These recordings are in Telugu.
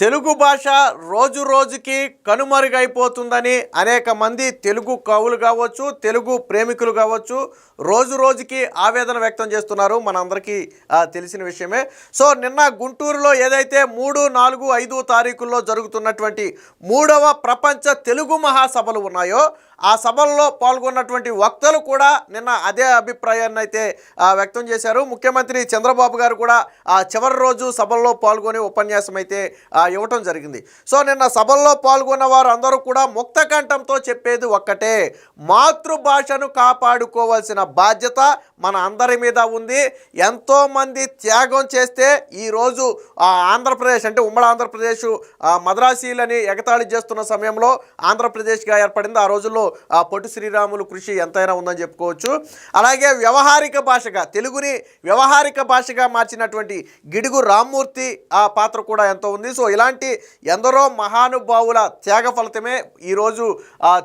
తెలుగు భాష రోజు రోజుకి కనుమరుగైపోతుందని అనేక మంది తెలుగు కవులు కావచ్చు తెలుగు ప్రేమికులు కావచ్చు రోజు రోజుకి ఆవేదన వ్యక్తం చేస్తున్నారు. మనందరికీ తెలిసిన విషయమే. సో నిన్న గుంటూరులో ఏదైతే మూడు నాలుగు ఐదు తారీఖుల్లో జరుగుతున్నటువంటి మూడవ ప్రపంచ తెలుగు మహాసభలు ఉన్నాయో ఆ సభల్లో పాల్గొన్నటువంటి వక్తలు కూడా నిన్న అదే అభిప్రాయాన్ని అయితే వ్యక్తం చేశారు. ముఖ్యమంత్రి చంద్రబాబు గారు కూడా ఆ చివరి రోజు సభల్లో పాల్గొని ఉపన్యాసం అయితే ఇవ్వటం జరిగింది. సో నిన్న సభల్లో పాల్గొన్న వారు అందరూ కూడా ముక్త కంఠంతో చెప్పేది ఒక్కటే. మాతృభాషను కాపాడుకోవాల్సిన బాధ్యత మన అందరి మీద ఉంది. ఎంతోమంది త్యాగం చేస్తే ఈరోజు ఆంధ్రప్రదేశ్ అంటే ఉమ్మడి ఆంధ్రప్రదేశ్ మద్రాసీలని ఎగతాళి చేస్తున్న సమయంలో ఆంధ్రప్రదేశ్గా ఏర్పడింది. ఆ రోజుల్లో ఆ, పొట్టి శ్రీరాములు కృషి ఎంతైనా ఉందని చెప్పుకోవచ్చు. అలాగే వ్యవహారిక భాషగా తెలుగుని వ్యవహారిక భాషగా మార్చినటువంటి గిడుగు రామ్మూర్తి ఆ పాత్ర కూడా ఎంతో ఉంది. సో ఇలాంటి ఎందరో మహానుభావుల త్యాగ ఫలితమే ఈరోజు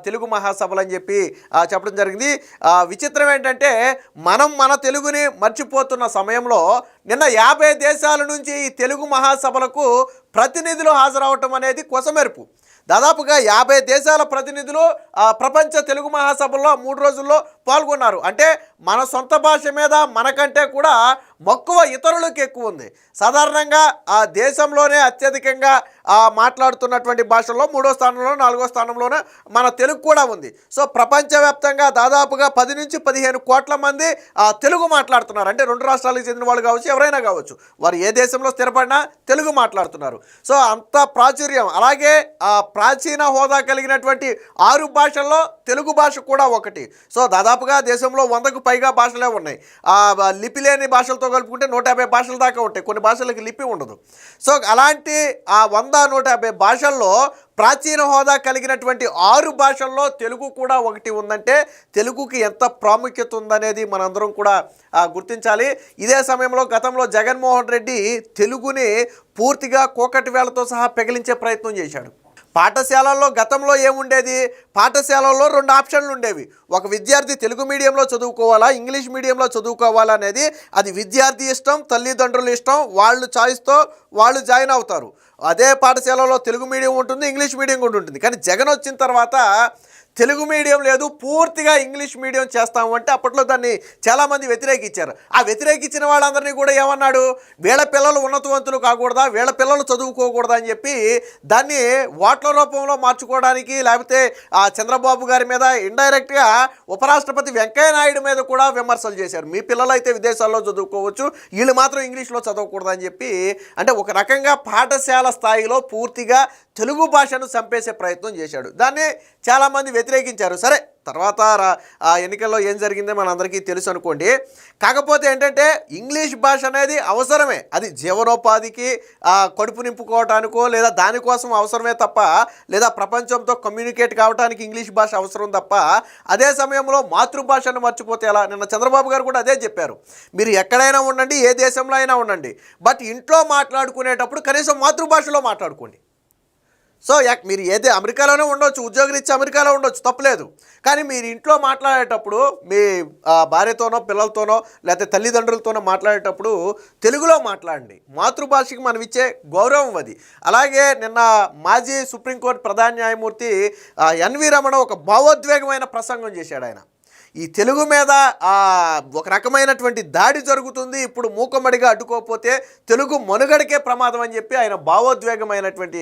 తెలుగు మహాసభలు అని చెప్పి చెప్పడం జరిగింది. విచిత్రం ఏంటంటే మనం మన తెలుగుని మర్చిపోతున్న సమయంలో నిన్న యాభై దేశాల నుంచి ఈ తెలుగు మహాసభలకు ప్రతినిధులు హాజరవటం అనేది కొసమెరుపు. దాదాపుగా యాభై దేశాల ప్రతినిధులు ప్రపంచ తెలుగు మహాసభల్లో మూడు రోజుల్లో పాల్గొన్నారు. అంటే మన సొంత భాష మీద మనకంటే కూడా మక్కువ ఇతరులకు ఎక్కువ ఉంది. సాధారణంగా ఆ దేశంలోనే అత్యధికంగా మాట్లాడుతున్నటువంటి భాషల్లో మూడో స్థానంలో నాలుగో స్థానంలోనే మన తెలుగు కూడా ఉంది. సో ప్రపంచవ్యాప్తంగా దాదాపుగా పది నుంచి పదిహేను కోట్ల మంది తెలుగు మాట్లాడుతున్నారు. అంటే రెండు రాష్ట్రాలకు చెందిన వాళ్ళు కావచ్చు ఎవరైనా కావచ్చు. వారు ఏ దేశంలో స్థిరపడినా తెలుగు మాట్లాడుతున్నారు. సో అంత ప్రాచుర్యం. అలాగే ఆ ప్రాచీన హోదా కలిగినటువంటి ఆరు భాషల్లో తెలుగు భాష కూడా ఒకటి. సో దాదాపుగా దేశంలో వందకు పైగా భాషలే ఉన్నాయి. ఆ లిపి లేని భాషలతో కలుపుకుంటే నూట యాభై భాషల దాకా ఉంటాయి. కొన్ని భాషలకు లిపి ఉండదు. సో అలాంటి ఆ వంద నూట యాభై భాషల్లో ప్రాచీన హోదా కలిగినటువంటి ఆరు భాషల్లో తెలుగు కూడా ఒకటి ఉందంటే తెలుగుకి ఎంత ప్రాముఖ్యత ఉందనేది మనందరం కూడా గుర్తించాలి. ఇదే సమయంలో గతంలో జగన్మోహన్ రెడ్డి తెలుగుని పూర్తిగా కోకటి వేళతో సహా పెగిలించే ప్రయత్నం చేశాడు. పాఠశాలల్లో గతంలో ఏముండేది? పాఠశాలల్లో రెండు ఆప్షన్లు ఉండేవి. ఒక విద్యార్థి తెలుగు మీడియంలో చదువుకోవాలా? ఇంగ్లీష్ మీడియంలో చదువుకోవాలా అనేది అది విద్యార్థి ఇష్టం తల్లిదండ్రుల ఇష్టం వాళ్ళు చాయిస్తో వాళ్ళు జాయిన్ అవుతారు. అదే పాఠశాలలో తెలుగు మీడియం ఉంటుంది ఇంగ్లీష్ మీడియం కూడా ఉంటుంది. కానీ జగన్ వచ్చిన తర్వాత తెలుగు మీడియం లేదు పూర్తిగా ఇంగ్లీష్ మీడియం చేస్తాము అంటే అప్పట్లో దాన్ని చాలామంది వ్యతిరేకించారు. ఆ వ్యతిరేకించిన వాళ్ళందరినీ కూడా ఏమన్నాడు? వీళ్ళ పిల్లలు ఉన్నతవంతులు కాకూడదా? వీళ్ళ పిల్లలు చదువుకోకూడదా అని చెప్పి దాన్ని ఓట్ల రూపంలో మార్చుకోవడానికి లేకపోతే ఆ చంద్రబాబు గారి మీద ఇండైరెక్ట్గా ఉపరాష్ట్రపతి వెంకయ్య నాయుడు మీద కూడా విమర్శలు చేశారు. మీ పిల్లలు అయితే విదేశాల్లో చదువుకోవచ్చు వీళ్ళు మాత్రం ఇంగ్లీష్లో చదవకూడదని చెప్పి అంటే ఒక రకంగా పాఠశాల స్థాయిలో పూర్తిగా తెలుగు భాషను చంపేసే ప్రయత్నం చేశాడు. దాన్ని చాలామంది వ్యతిరేకించారు. సరే తర్వాత ఆ ఎన్నికల్లో ఏం జరిగిందో మనందరికీ తెలుసు అనుకోండి. కాకపోతే ఏంటంటే ఇంగ్లీష్ భాష అనేది అవసరమే. అది జీవనోపాధికి కడుపు నింపుకోవటానికో లేదా దానికోసం అవసరమే తప్ప లేదా ప్రపంచంతో కమ్యూనికేట్ కావడానికి ఇంగ్లీష్ భాష అవసరం తప్ప అదే సమయంలో మాతృభాషను మర్చిపోతే ఎలా? నిన్న చంద్రబాబు గారు కూడా అదే చెప్పారు. మీరు ఎక్కడైనా ఉండండి ఏ దేశంలో అయినా ఉండండి. బట్ ఇంట్లో మాట్లాడుకునేటప్పుడు కనీసం మాతృభాషలో మాట్లాడుకోండి. సో మీరు ఏదే అమెరికాలోనే ఉండొచ్చు ఉద్యోగరీత్యా అమెరికాలో ఉండొచ్చు తప్పలేదు. కానీ మీరు ఇంట్లో మాట్లాడేటప్పుడు మీ భార్యతోనో పిల్లలతోనో లేకపోతే తల్లిదండ్రులతోనో మాట్లాడేటప్పుడు తెలుగులో మాట్లాడండి. మాతృభాషకి మనం ఇచ్చే గౌరవం అది. అలాగే నిన్న మాజీ సుప్రీంకోర్టు ప్రధాన న్యాయమూర్తి ఆ, ఎన్వి రమణ ఒక భావోద్వేగమైన ప్రసంగం చేశాడు ఆయన. ఈ తెలుగు మీద ఒక రకమైనటువంటి దాడి జరుగుతుంది. ఇప్పుడు మూకమ్మడిగా అడ్డుకోకపోతే తెలుగు మనుగడకే ప్రమాదం అని చెప్పి ఆయన భావోద్వేగమైనటువంటి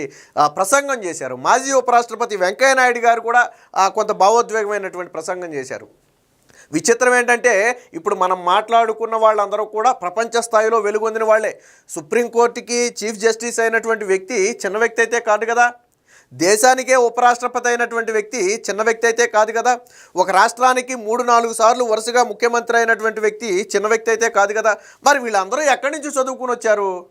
ప్రసంగం చేశారు. మాజీ ఉపరాష్ట్రపతి వెంకయ్య నాయుడు గారు కూడా కొంత భావోద్వేగమైనటువంటి ప్రసంగం చేశారు. విచిత్రం ఏంటంటే ఇప్పుడు మనం మాట్లాడుకున్న వాళ్ళందరూ కూడా ప్రపంచ స్థాయిలో వెలుగొందిన వాళ్ళే. సుప్రీంకోర్టుకి చీఫ్ జస్టిస్ అయినటువంటి వ్యక్తి చిన్న వ్యక్తి అయితే కాదు కదా. దేశానికే ఉపరాష్ట్రపతి అయినటువంటి వ్యక్తి చిన్న వ్యక్తి అయితే కాదు కదా. ఒక రాష్ట్రానికి మూడు నాలుగు సార్లు వరుసగా ముఖ్యమంత్రి అయినటువంటి వ్యక్తి చిన్న వ్యక్తి అయితే కాదు కదా. మరి వీళ్ళందరూ ఎక్కడి నుంచి చదువుకుని వచ్చారు?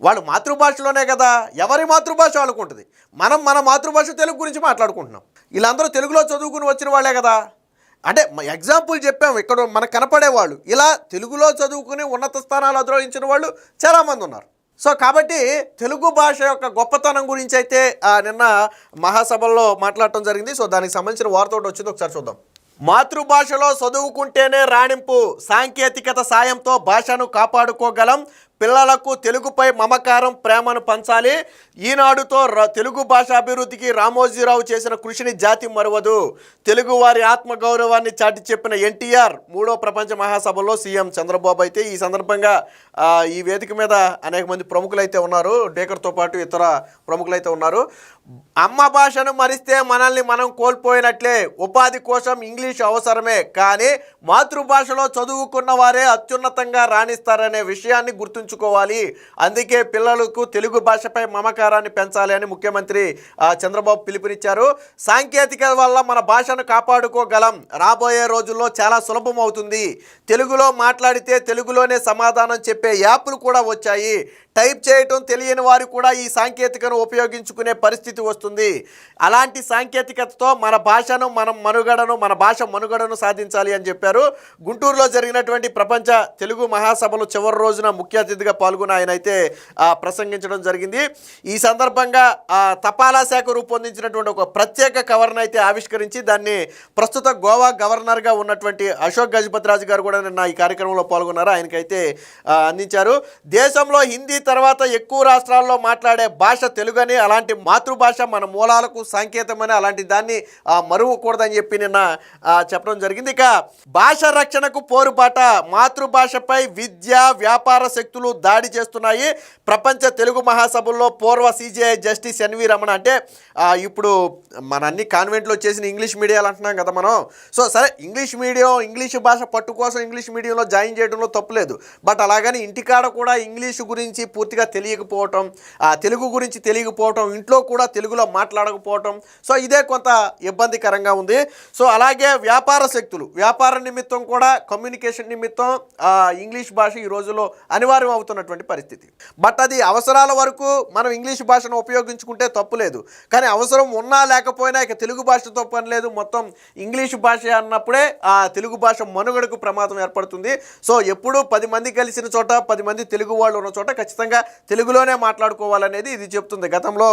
వాళ్ళు మాతృభాషలోనే కదా. ఎవరి మాతృభాష వాళ్ళకు ఉంటుంది మనం మన మాతృభాష తెలుగు గురించి మాట్లాడుకుంటున్నాం. వీళ్ళందరూ తెలుగులో చదువుకుని వచ్చిన వాళ్ళే కదా. అంటే ఎగ్జాంపుల్ చెప్పాము ఇక్కడ మనకు కనపడేవాళ్ళు. ఇలా తెలుగులో చదువుకుని ఉన్నత స్థానాలు అధిరోహించిన వాళ్ళు చాలామంది ఉన్నారు. సో కాబట్టి తెలుగు భాష యొక్క గొప్పతనం గురించి అయితే నిన్న మహాసభల్లో మాట్లాడటం జరిగింది. సో దానికి సంబంధించిన వార్త ఒకటి వచ్చింది ఒకసారి చూద్దాం. మాతృభాషలో చదువుకుంటేనే రాణింపు సాంకేతికత సాయంతో భాషను కాపాడుకోగలం. పిల్లలకు తెలుగుపై మమకారం ప్రేమను పంచాలి. ఈనాడుతో తెలుగు భాష అభివృద్ధికి రామోజీరావు చేసిన కృషిని జాతి మరవదు. తెలుగు వారి ఆత్మగౌరవాన్ని చాటి చెప్పిన ఎన్టీఆర్ మూడో ప్రపంచ మహాసభలో సీఎం చంద్రబాబు అయితే ఈ సందర్భంగా ఈ వేదిక మీద అనేక మంది ప్రముఖులైతే ఉన్నారు. డేకర్తో పాటు ఇతర ప్రముఖులైతే ఉన్నారు. అమ్మ భాషను మరిస్తే మనల్ని మనం కోల్పోయినట్లే. ఉపాధి కోసం ఇంగ్లీష్ అవసరమే. కానీ మాతృభాషలో చదువుకున్న వారే అత్యున్నతంగా రాణిస్తారనే విషయాన్ని పెంచుకోవాలి అందుకే పిల్లలకు తెలుగు భాషపై మమకారాన్ని పెంచాలి అని ముఖ్యమంత్రి ఆ, చంద్రబాబు పిలుపునిచ్చారు. సాంకేతికత వల్ల మన భాషను కాపాడుకోగలం. రాబోయే రోజుల్లో చాలా సులభం అవుతుంది తెలుగులో మాట్లాడితే తెలుగులోనే సమాధానం చెప్పే యాప్లు కూడా వచ్చాయి. టైప్ చేయటం తెలియని వారు కూడా ఈ సాంకేతికను ఉపయోగించుకునే పరిస్థితి వస్తుంది. అలాంటి సాంకేతికతతో మన భాషను మనం మనుగడను మన భాష మనుగడను సాధించాలి అని చెప్పారు. గుంటూరులో జరిగినటువంటి ప్రపంచ తెలుగు మహాసభలు చివరి రోజున ముఖ్య అతిథిగా పాల్గొని ఆయన అయితే ప్రసంగించడం జరిగింది. ఈ సందర్భంగా ఆ, తపాలా శాఖ రూపొందించినటువంటి ఒక ప్రత్యేక కవర్ను అయితే ఆవిష్కరించి దాన్ని ప్రస్తుత గోవా గవర్నర్గా ఉన్నటువంటి అశోక్ గజపతిరాజు గారు కూడా నిన్న ఈ కార్యక్రమంలో పాల్గొన్నారు. ఆయనకైతే అందించారు. దేశంలో హిందీ తర్వాత ఎక్కువ రాష్ట్రాల్లో మాట్లాడే భాష తెలుగని అలాంటి మాతృభాష మన మూలాలకు సంకేతమని అలాంటి దాన్ని మరువకూడదని చెప్పి నిన్న చెప్పడం జరిగింది. ఇక భాష రక్షణకు పోరుబాట మాతృభాషపై విద్య వ్యాపార శక్తులు దాడి చేస్తున్నాయి. ప్రపంచ తెలుగు మహాసభల్లో పూర్వ సిజిఐ జస్టిస్ ఎన్వి రమణ అంటే ఇప్పుడు మన అన్ని కాన్వెంట్లో చేసిన ఇంగ్లీష్ మీడియాలు అంటున్నాం కదా మనం. సో సరే ఇంగ్లీష్ మీడియం ఇంగ్లీష్ భాష పట్టు కోసం ఇంగ్లీష్ మీడియంలో జాయిన్ చేయడంలో తప్పులేదు బట్ అలాగని ఇంటికాడ కూడా ఇంగ్లీష్ గురించి పూర్తిగా తెలియకపోవటం ఆ, తెలుగు గురించి తెలియకపోవటం ఇంట్లో కూడా తెలుగులో మాట్లాడకపోవటం సో ఇదే కొంత ఇబ్బందికరంగా ఉంది. సో అలాగే వ్యాపార శక్తులు వ్యాపార నిమిత్తం కూడా కమ్యూనికేషన్ నిమిత్తం ఇంగ్లీష్ భాష ఈ రోజుల్లో అనివార్యం అవుతున్నటువంటి పరిస్థితి. బట్ అది అవసరాల వరకు మనం ఇంగ్లీష్ భాషను ఉపయోగించుకుంటే తప్పు లేదు. కానీ అవసరం ఉన్నా లేకపోయినా ఇక తెలుగు భాషతో పని లేదు. మొత్తం ఇంగ్లీష్ భాష అన్నప్పుడే ఆ తెలుగు భాష మనుగడకు ప్రమాదం ఏర్పడుతుంది. సో ఎప్పుడు పది మంది కలిసిన చోట పది మంది తెలుగు వాళ్ళు ఉన్న చోట ఖచ్చితంగా తెలుగులోనే మాట్లాడుకోవాలనేది ఇది చెప్తుంది. గతంలో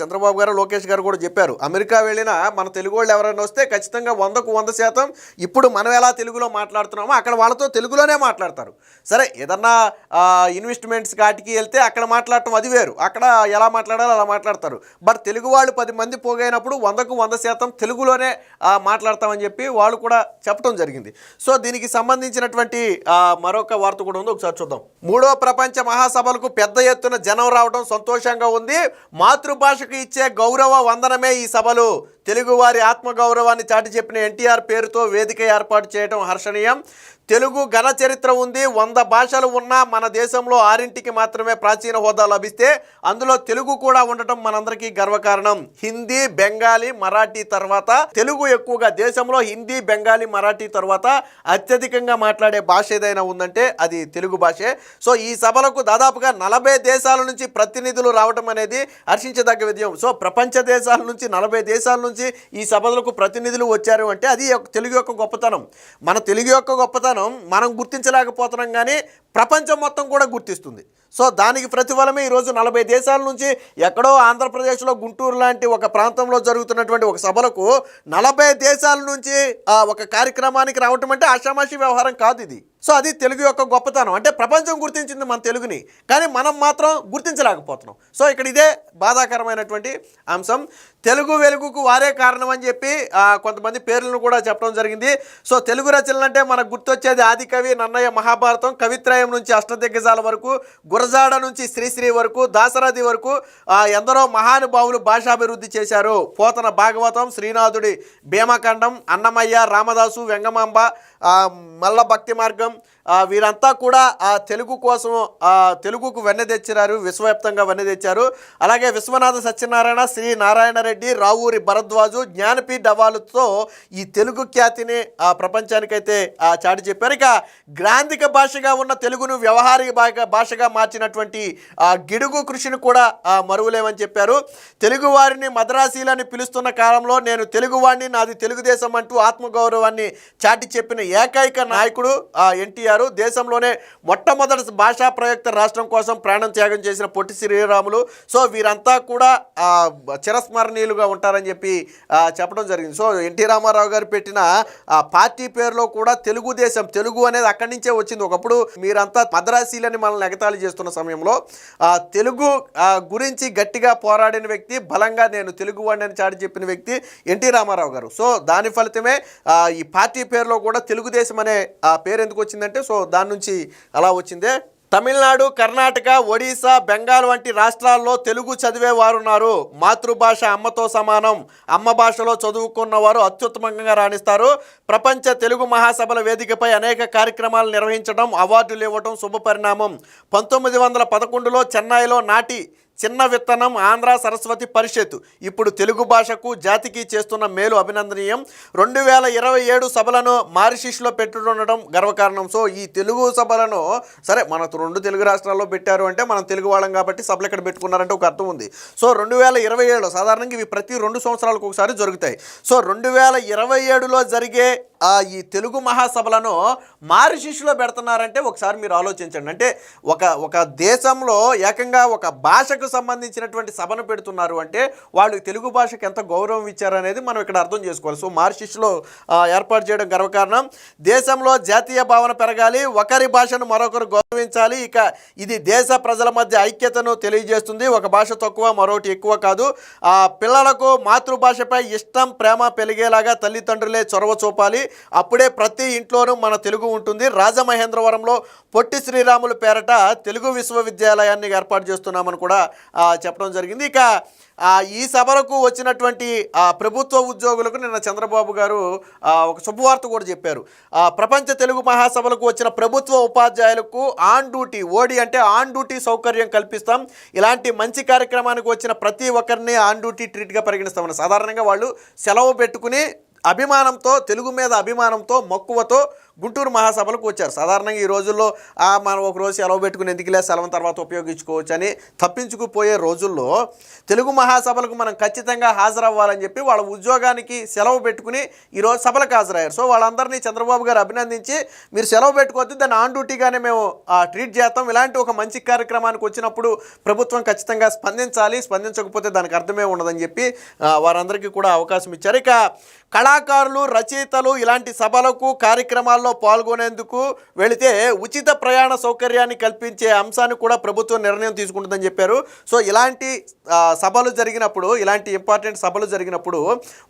చంద్రబాబు గారు లోకేష్ గారు కూడా చెప్పారు. అమెరికా వెళ్ళినా మన తెలుగు వాళ్ళు ఎవరైనా వస్తే ఖచ్చితంగా వందకు వంద శాతం ఇప్పుడు మనం ఎలా తెలుగులో మాట్లాడుతున్నామో అక్కడ వాళ్ళతో తెలుగులోనే మాట్లాడతారు. సరే ఏదన్నా ఇన్వెస్ట్మెంట్స్ కాటికి వెళ్తే అక్కడ మాట్లాడటం అది వేరు. అక్కడ ఎలా మాట్లాడాలో అలా మాట్లాడతారు. బట్ తెలుగు వాళ్ళు పది మంది పోగైనప్పుడు వందకు వంద శాతం తెలుగులోనే మాట్లాడతామని చెప్పి వాళ్ళు కూడా చెప్పడం జరిగింది. సో దీనికి సంబంధించినటువంటి మరొక వార్త కూడా ఉంది ఒకసారి చూద్దాం. మూడో ప్రపంచ మహాసభలకు పెద్ద ఎత్తున జనం రావడం సంతోషంగా ఉంది. మాతృభాషకు ఇచ్చే గౌరవ వందనమే ఈ సభలు. తెలుగువారి ఆత్మగౌరవాన్ని చాటి చెప్పిన ఎన్టీఆర్ పేరుతో వేదిక ఏర్పాటు చేయడం హర్షణీయం. తెలుగు ఘన చరిత్ర ఉంది వంద భాషలు ఉన్నా మన దేశంలో ఆరింటికి మాత్రమే ప్రాచీన హోదా లభిస్తే అందులో తెలుగు కూడా ఉండటం మనందరికీ గర్వకారణం. హిందీ బెంగాలీ మరాఠీ తర్వాత తెలుగు ఎక్కువగా దేశంలో హిందీ బెంగాలీ మరాఠీ తర్వాత అత్యధికంగా మాట్లాడే భాష ఏదైనా ఉందంటే అది తెలుగు భాషే. సో ఈ సభలకు దాదాపుగా నలభై దేశాల నుంచి ప్రతినిధులు రావడం అనేది హర్షించదగ్గ విజయం సో ప్రపంచ దేశాల నుంచి నలభై దేశాల నుంచి ఈ సభలకు ప్రతినిధులు వచ్చారు అంటే అది తెలుగు యొక్క గొప్పతనం. మన తెలుగు యొక్క గొప్పతనం మనం గుర్తించలేకపోతున్నాం కానీ ప్రపంచం మొత్తం కూడా గుర్తిస్తుంది. సో దానికి ప్రతిఫలమే ఈరోజు నలభై దేశాల నుంచి ఎక్కడో ఆంధ్రప్రదేశ్లో గుంటూరు లాంటి ఒక ప్రాంతంలో జరుగుతున్నటువంటి ఒక సభలకు నలభై దేశాల నుంచి ఒక కార్యక్రమానికి రావటం అంటే ఆషామాషి వ్యవహారం కాదు ఇది. సో అది తెలుగు యొక్క గొప్పతనం. అంటే ప్రపంచం గుర్తించింది మన తెలుగుని కానీ మనం మాత్రం గుర్తించలేకపోతున్నాం. సో ఇక్కడ ఇదే బాధాకరమైనటువంటి అంశం. తెలుగు వెలుగుకు వారే కారణం అని చెప్పి కొంతమంది పేర్లను కూడా చెప్పడం జరిగింది. సో తెలుగు రచనలు అంటే మనకు గుర్తొచ్చేది ఆదికవి నన్నయ్య మహాభారతం కవిత్రయం నుంచి అష్టదిగ్గజాల వరకు గురజాడ నుంచి శ్రీశ్రీ వరకు దాసరథి వరకు ఎందరో మహానుభావులు భాషాభివృద్ధి చేశారు. పోతన భాగవతం శ్రీనాథుడి భీమఖండం అన్నమయ్య రామదాసు వెంగమాంబ మల్ల భక్తి మార్గం వీరంతా కూడా ఆ తెలుగు కోసం ఆ తెలుగుకు వెన్నె తెచ్చినారు విశ్వవ్యాప్తంగా వెన్నె తెచ్చారు. అలాగే విశ్వనాథ సత్యనారాయణ శ్రీ నారాయణ రెడ్డి రావూరి భరద్వాజు జ్ఞానపీఠ అవార్డుతో ఈ తెలుగు ఖ్యాతిని ఆ ప్రపంచానికైతే చాటి చెప్పారు. ఇక గ్రాంధిక భాషగా ఉన్న తెలుగును వ్యవహారిక భాగ భాషగా మార్చినటువంటి ఆ గిడుగు కృషిని కూడా ఆ మరువలేమని చెప్పారు. తెలుగు వారిని మద్రాసీలని పిలుస్తున్న కాలంలో నేను తెలుగువాడిని నాది తెలుగుదేశం అంటూ ఆత్మగౌరవాన్ని చాటి చెప్పిన ఏకైక నాయకుడు ఆ ఎన్టీఆర్. గారు దేశంలోనే మొట్టమొదటి భాషా ప్రయుక్త రాష్ట్రం కోసం ప్రాణం త్యాగం చేసిన పొట్టి శ్రీరాములు. సో వీరంతా కూడా చిరస్మరణీయులుగా ఉంటారని చెప్పి చెప్పడం జరిగింది. సో ఎన్టీ రామారావు గారు పెట్టిన ఆ, పార్టీ పేరులో కూడా తెలుగుదేశం తెలుగు అనేది అక్కడి నుంచే వచ్చింది. ఒకప్పుడు మీరంతా మద్రాసీలని మనల్ని ఎగతాళి చేస్తున్న సమయంలో తెలుగు గురించి గట్టిగా పోరాడిన వ్యక్తి బలంగా నేను తెలుగు వాడిని అని చాటి చెప్పిన వ్యక్తి ఎన్టీ రామారావు గారు. సో దాని ఫలితమే ఈ పార్టీ పేరులో కూడా తెలుగుదేశం అనే పేరు ఎందుకు వచ్చిందంటే సో దాని నుంచి అలా వచ్చిందే. తమిళనాడు కర్ణాటక ఒడిశా బెంగాల్ వంటి రాష్ట్రాల్లో తెలుగు చదివే వారున్నారు మాతృభాష అమ్మతో సమానం. అమ్మ భాషలో చదువుకున్న వారు అత్యుత్తమంగా రాణిస్తారు. ప్రపంచ తెలుగు మహాసభల వేదికపై అనేక కార్యక్రమాలు నిర్వహించడం అవార్డులు ఇవ్వడం శుభపరిణామం. పంతొమ్మిది వందల పదకొండులో చెన్నైలో నాటి చిన్న విత్తనం ఆంధ్ర సరస్వతి పరిషత్. ఇప్పుడు తెలుగు భాషకు జాతికి చేస్తున్న మేలు అభినందనీయం. రెండు వేల ఇరవై ఏడు సభలను మారిషిష్లో పెట్టుండడం గర్వకారణం. సో ఈ తెలుగు సభలను సరే మన రెండు తెలుగు రాష్ట్రాల్లో పెట్టారు అంటే మనం తెలుగు వాళ్ళం కాబట్టి సభలు ఇక్కడ పెట్టుకున్నారంటే ఒక అర్థం ఉంది. సో రెండు వేల ఇరవై ఏడు సాధారణంగా ఇవి ప్రతి రెండు సంవత్సరాలకు ఒకసారి జరుగుతాయి. సో రెండు వేల ఇరవై ఏడులో జరిగే ఈ తెలుగు మహాసభలను మారిషిష్లో పెడుతున్నారంటే ఒకసారి మీరు ఆలోచించండి. అంటే ఒక ఒక దేశంలో ఏకంగా ఒక భాషకు సంబంధించినటువంటి సభను పెడుతున్నారు అంటే వాళ్ళు తెలుగు భాషకు ఎంత గౌరవం ఇచ్చారనేది మనం ఇక్కడ అర్థం చేసుకోవాలి. సో మారిషిష్లో ఏర్పాటు చేయడం గర్వకారణం. దేశంలో జాతీయ భావన పెరగాలి ఒకరి భాషను మరొకరు గౌరవించాలి. ఇక ఇది దేశ ప్రజల మధ్య ఐక్యతను తెలియజేస్తుంది. ఒక భాష తక్కువ మరొకటి ఎక్కువ కాదు. పిల్లలకు మాతృభాషపై ఇష్టం ప్రేమ పెరిగేలాగా తల్లిదండ్రులే చొరవ చూపాలి. అప్పుడే ప్రతి ఇంట్లోనూ మన తెలుగు ఉంటుంది. రాజమహేంద్రవరంలో పొట్టి శ్రీరాములు పేరట తెలుగు విశ్వవిద్యాలయాన్ని ఏర్పాటు చేస్తున్నామని కూడా చెప్పడం జరిగింది. ఇక ఈ సభలకు వచ్చినటువంటి ప్రభుత్వ ఉద్యోగులకు నిన్న చంద్రబాబు గారు ఒక శుభవార్త కూడా చెప్పారు. ప్రపంచ తెలుగు మహాసభలకు వచ్చిన ప్రభుత్వ ఉపాధ్యాయులకు ఆన్ డ్యూటీ ఓడి అంటే ఆన్ డ్యూటీ సౌకర్యం కల్పిస్తాం. ఇలాంటి మంచి కార్యక్రమానికి వచ్చిన ప్రతి ఒక్కరిని ఆన్ డ్యూటీ ట్రీట్గా పరిగణిస్తామని సాధారణంగా వాళ్ళు సెలవు పెట్టుకుని అభిమానంతో తెలుగు మీద అభిమానంతో మక్కువతో గుంటూరు మహాసభలకు వచ్చారు. సాధారణంగా ఈ రోజుల్లో మనం ఒక రోజు సెలవు పెట్టుకుని ఎందుకులే సెలవు తర్వాత ఉపయోగించుకోవచ్చు అని తప్పించుకుపోయే రోజుల్లో తెలుగు మహాసభలకు మనం ఖచ్చితంగా హాజరవ్వాలని చెప్పి వాళ్ళ ఉద్యోగానికి సెలవు పెట్టుకుని ఈరోజు సభలకు హాజరయ్యారు. సో వాళ్ళందరినీ చంద్రబాబు గారు అభినందించి మీరు సెలవు పెట్టుకోవద్దు దాన్ని ఆన్ డ్యూటీగానే మేము ఆ, ట్రీట్ చేస్తాం. ఇలాంటి ఒక మంచి కార్యక్రమానికి వచ్చినప్పుడు ప్రభుత్వం ఖచ్చితంగా స్పందించాలి. స్పందించకపోతే దానికి అర్థమే ఉండదని చెప్పి వారందరికీ కూడా అవకాశం ఇచ్చారు. ఇక కళాకారులు రచయితలు ఇలాంటి సభలకు కార్యక్రమాల్లో పాల్గొనేందుకు వెళితే ఉచిత ప్రయాణ సౌకర్యాన్ని కల్పించే అంశాన్ని కూడా ప్రభుత్వం నిర్ణయం తీసుకుంటుందని చెప్పారు. సో ఇలాంటి సభలు జరిగినప్పుడు ఇలాంటి ఇంపార్టెంట్ సభలు జరిగినప్పుడు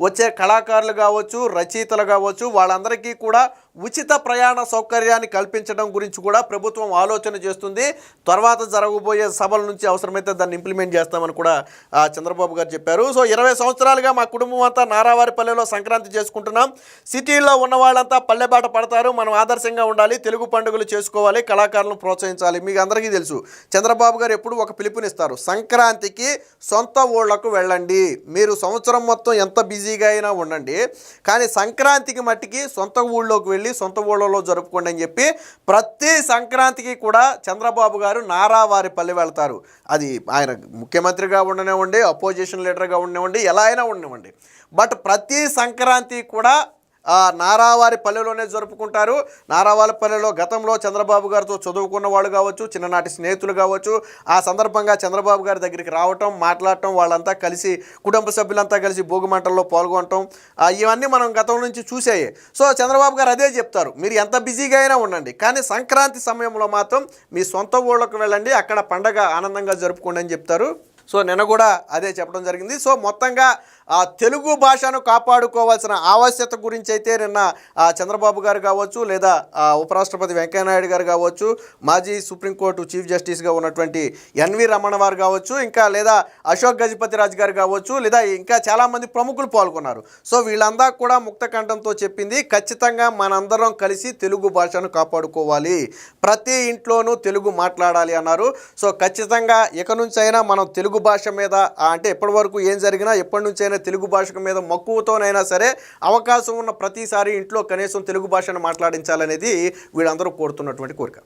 వచ్చే కళాకారులు కావచ్చు రచయితలు కావచ్చు వాళ్ళందరికీ కూడా ఉచిత ప్రయాణ సౌకర్యాన్ని కల్పించడం గురించి కూడా ప్రభుత్వం ఆలోచన చేస్తుంది. తర్వాత జరగబోయే సభల నుంచి అవసరమైతే దాన్ని ఇంప్లిమెంట్ చేస్తామని కూడా చంద్రబాబు గారు చెప్పారు. సో ఇరవై సంవత్సరాలుగా మా కుటుంబం అంతా నారావారిపల్లెలో సంక్రాంతి చేసుకుంటున్నాం. సిటీల్లో ఉన్న వాళ్ళంతా పల్లెబాట పడతారు. మనం ఆదర్శంగా ఉండాలి. తెలుగు పండుగలు చేసుకోవాలి. కళాకారులను ప్రోత్సహించాలి. మీకు అందరికీ తెలుసు. చంద్రబాబు గారు ఎప్పుడు ఒక పిలుపునిస్తారు. సంక్రాంతికి సొంత ఊళ్ళకు వెళ్ళండి. మీరు సంవత్సరం మొత్తం ఎంత బిజీగా అయినా ఉండండి. కానీ సంక్రాంతికి మట్టికి సొంత ఊళ్ళోకి వెళ్ళి సొంత ఊళ్ళలో జరుపుకోండి అని చెప్పి ప్రతి సంక్రాంతికి కూడా చంద్రబాబు గారు నారావారి పల్లె వెళ్తారు. అది ఆయన ముఖ్యమంత్రిగా ఉండనివ్వండి అపోజిషన్ లీడర్గా ఉండనివ్వండి ఎలా అయినా ఉండనివ్వండి. బట్ ప్రతి సంక్రాంతి కూడా నారావారి పల్లెలోనే జరుపుకుంటారు. నారావారి పల్లెలో గతంలో చంద్రబాబు గారితో చదువుకున్న వాళ్ళు కావచ్చు చిన్ననాటి స్నేహితులు కావచ్చు ఆ సందర్భంగా చంద్రబాబు గారి దగ్గరికి రావటం మాట్లాడటం వాళ్ళంతా కలిసి కుటుంబ సభ్యులంతా కలిసి భోగి మంటల్లో పాల్గొనటం ఇవన్నీ మనం గతం నుంచి చూసాయి సో చంద్రబాబు గారు అదే చెప్తారు మీరు ఎంత బిజీగా అయినా ఉండండి. కానీ సంక్రాంతి సమయంలో మాత్రం మీ సొంత ఊళ్ళకు వెళ్ళండి అక్కడ పండగ ఆనందంగా జరుపుకోండి అని చెప్తారు. సో నిన్న కూడా అదే చెప్పడం జరిగింది. సో మొత్తంగా ఆ తెలుగు భాషను కాపాడుకోవాల్సిన ఆవశ్యత గురించి అయితే నిన్న ఆ, చంద్రబాబు గారు కావచ్చు లేదా ఉపరాష్ట్రపతి వెంకయ్యనాయుడు గారు కావచ్చు మాజీ సుప్రీంకోర్టు చీఫ్ జస్టిస్గా ఉన్నటువంటి ఎన్వి రమణ వారు కావచ్చు ఇంకా లేదా అశోక్ గజపతి రాజు గారు కావచ్చు లేదా ఇంకా చాలామంది ప్రముఖులు పాల్గొన్నారు. సో వీళ్ళందా కూడా ముక్తకంఠంతో చెప్పింది ఖచ్చితంగా మనందరం కలిసి తెలుగు భాషను కాపాడుకోవాలి. ప్రతి ఇంట్లోనూ తెలుగు మాట్లాడాలి అన్నారు. సో ఖచ్చితంగా ఇక నుంచైనా మనం తెలుగు భాష మీద అంటే ఎప్పటి వరకు ఏం జరిగినా ఎప్పటి నుంచైనా తెలుగు భాష మీద మక్కువతోనైనా సరే అవకాశం ఉన్న ప్రతిసారి ఇంట్లో కనీసం తెలుగు భాషను మాట్లాడించాలనేది వీళ్ళందరూ కోరుతున్నటువంటి కోరిక.